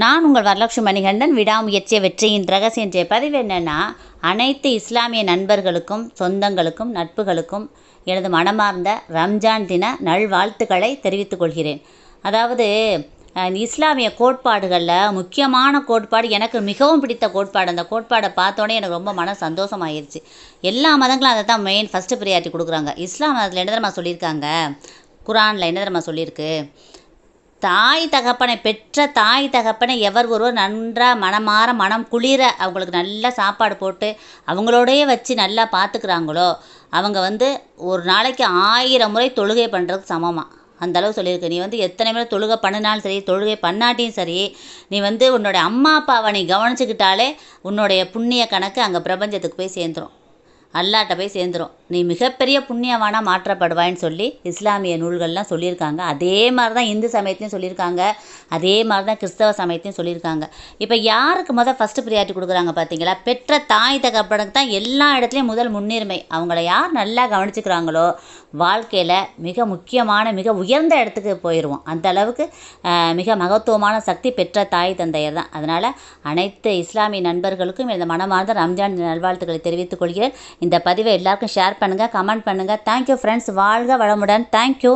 நான் உங்கள் வரலட்சுமி மணிகண்டன் விடாமுயற்சிய வெற்றியின் ரகசியம் என்ற பதிவு என்னென்னா அனைத்து இஸ்லாமிய நண்பர்களுக்கும் சொந்தங்களுக்கும் நட்புகளுக்கும் எனது மனமார்ந்த ரம்ஜான் தின நல்வாழ்த்துக்களை தெரிவித்துக் கொள்கிறேன். அதாவது இஸ்லாமிய கோட்பாடுகளில் முக்கியமான கோட்பாடு எனக்கு மிகவும் பிடித்த கோட்பாடு. அந்த கோட்பாடை பார்த்தோன்னே எனக்கு ரொம்ப மன சந்தோஷமாயிருச்சு. எல்லா மதங்களும் அதை தான் மெயின் ஃபஸ்ட்டு ப்ரியாரிட்டி கொடுக்குறாங்க. இஸ்லாம் மதத்தில் என்ன தெரியுமா சொல்லியிருக்காங்க? குரானில் என்ன தெரியுமா சொல்லியிருக்கு? தாய் தகப்பனை பெற்ற தாய் தகப்பனை எவர் ஒருவர் நன்றாக மனமாற மனம் குளிர அவங்களுக்கு நல்லா சாப்பாடு போட்டு அவங்களோடையே வச்சு நல்லா பார்த்துக்கிறாங்களோ அவங்க வந்து ஒரு நாளைக்கு ஆயிரம் முறை தொழுகை பண்ணுறதுக்கு சமமாக அந்த அளவு சொல்லியிருக்கு. நீ வந்து எத்தனை முறை தொழுகை பண்ணினாலும் சரி தொழுகை பண்ணாட்டியும் சரி நீ வந்து உன்னோட அம்மா அப்பாவை நீ கவனிச்சுக்கிட்டாலே உன்னுடைய புண்ணிய கணக்கு அங்கே பிரபஞ்சத்துக்கு போய் சேர்ந்துரும். அல்லாட்ட போய் சேர்ந்துரும். நீ மிகப்பெரிய புண்ணியவானாக மாற்றப்படுவாய்ன்னு சொல்லி இஸ்லாமிய நூல்கள்லாம் சொல்லியிருக்காங்க. அதே மாதிரி தான் இந்து சமயத்தையும் சொல்லியிருக்காங்க. அதே மாதிரி தான் கிறிஸ்தவ சமயத்தையும் சொல்லியிருக்காங்க. இப்போ யாருக்கு முதல் ஃபஸ்ட்டு ப்ரியாரிட்டி கொடுக்குறாங்க பார்த்தீங்களா பெற்ற தாய் தகப்பனுக்கு தான் எல்லா இடத்துலையும் முதல் முன்னுரிமை. அவங்கள யார் நல்லா கவனிச்சுக்கிறாங்களோ வாழ்க்கையில் மிக முக்கியமான மிக உயர்ந்த இடத்துக்கு போயிடுவோம் அந்த அளவுக்கு மிக மகத்துவமான சக்தி பெற்ற தாய் தந்தையர் தான். அதனால் அனைத்து இஸ்லாமிய நண்பர்களுக்கும் இந்த மனமார்ந்த ரம்ஜான் நல்வாழ்த்துக்களை தெரிவித்துக் கொள்கிறேன். இந்த பதிவை எல்லாருக்கும் ஷேர் பண்ணுங்கள் கமெண்ட் பண்ணுங்கள் தேங்க்யூ ஃப்ரெண்ட்ஸ் வாழ்க வளமுடன். தேங்க்யூ